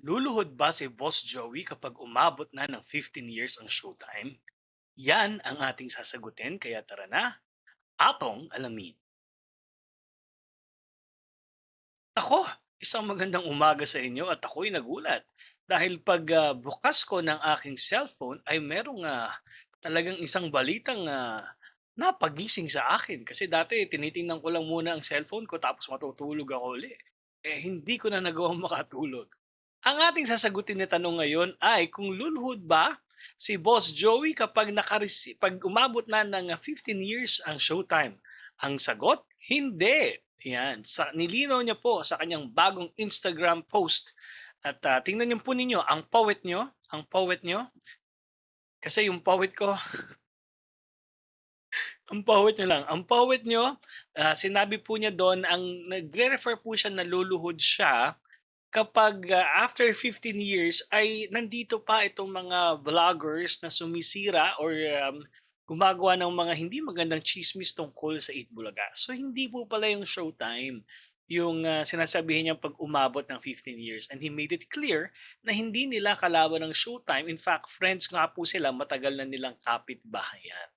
Luluhod ba si Boss Joey kapag umabot na ng 15 years ang showtime? Yan ang ating sasagutin kaya tara na, atong alamin. Ako, isang magandang umaga sa inyo at ako'y nagulat. Dahil pag ah, bukas ko ng aking cellphone ay merong ah, talagang isang balitang ah, napagising sa akin. Kasi dati tinitingnan ko lang muna ang cellphone ko tapos matutulog ako uli. Eh hindi ko na nagawang makatulog. Ang ating sasagutin na tanong ngayon ay kung luluhod ba si Boss Joey kapag nakaresi pag umabot na ng ah, 15 years ang showtime? Ang sagot, hindi. Yan. Sa, nilinaw niya po sa kanyang bagong Instagram post. At ah, tingnan niyo po ninyo, ang poet niyo, ang poet niyo, kasi yung poet ko, ang poet niyo lang, ang poet niyo, ah, sinabi po niya doon, ang nagre-refer po siya na luluhod siya kapag ah, after 15 years ay nandito pa itong mga vloggers na sumisira or um, gumagawa ng mga hindi magandang chismis tungkol sa Eat Bulaga. So hindi po pala yung showtime yung ah, sinasabihin niya pag umabot ng 15 years and he made it clear na hindi nila kalaban ng showtime. In fact, friends nga po sila matagal na nilang kapitbahayan.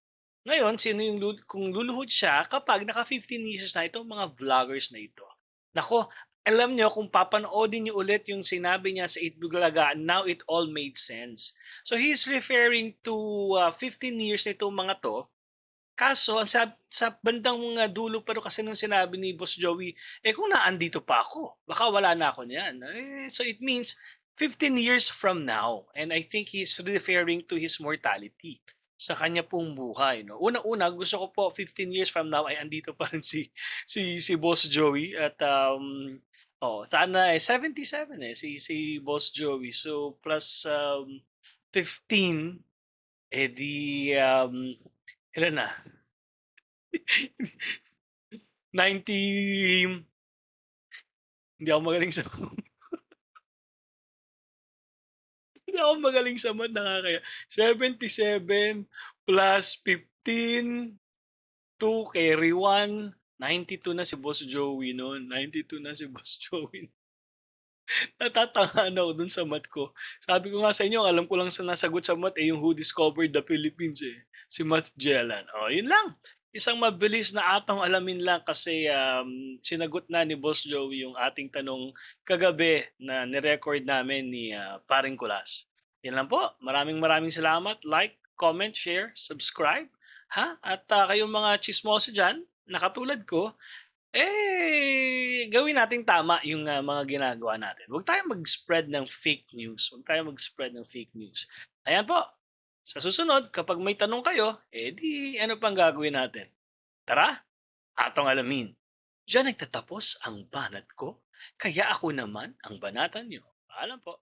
Ngayon, sino yung lul- kung luluhod siya kapag naka 15 years na itong mga vloggers na ito? Nako, alam nyo, kung papanoodin nyo ulit yung sinabi niya sa Itbulaga, now it all made sense. So he's referring to uh, 15 years nitong mga to. Kaso, sa, sa bandang mga dulo pa kasi nung sinabi ni Boss Joey, eh kung naandito pa ako, baka wala na ako niyan. Eh, so it means 15 years from now. And I think he's referring to his mortality sa kanya pong buhay. No? Una-una, gusto ko po 15 years from now ay andito pa rin si, si, si Boss Joey. At um, Oh, sana eh 77 eh si si Boss Joey. So plus um 15 eh di um ilan na? 90 hindi ako magaling sa hindi ako magaling sa math nakakaya. 77 plus 15 2 carry 1 92 na si Boss Joey noon. 92 na si Boss Joey. Natatanga ako dun sa math ko. Sabi ko nga sa inyo, alam ko lang sa nasagot sa math eh, yung who discovered the Philippines eh. Si Math Jellan. O, yun lang. Isang mabilis na atong alamin lang kasi um, sinagot na ni Boss Joey yung ating tanong kagabi na nirecord namin ni uh, Paring Kulas. Yan lang po. Maraming maraming salamat. Like, comment, share, subscribe. Ha? At uh, kayong mga chismoso dyan, na katulad ko, eh, gawin natin tama yung ah, mga ginagawa natin. Huwag tayong mag-spread ng fake news. Huwag tayong mag-spread ng fake news. Ayan po. Sa susunod, kapag may tanong kayo, eh di ano pang gagawin natin? Tara, atong alamin. Diyan nagtatapos ang banat ko, kaya ako naman ang banatan nyo. Paalam po.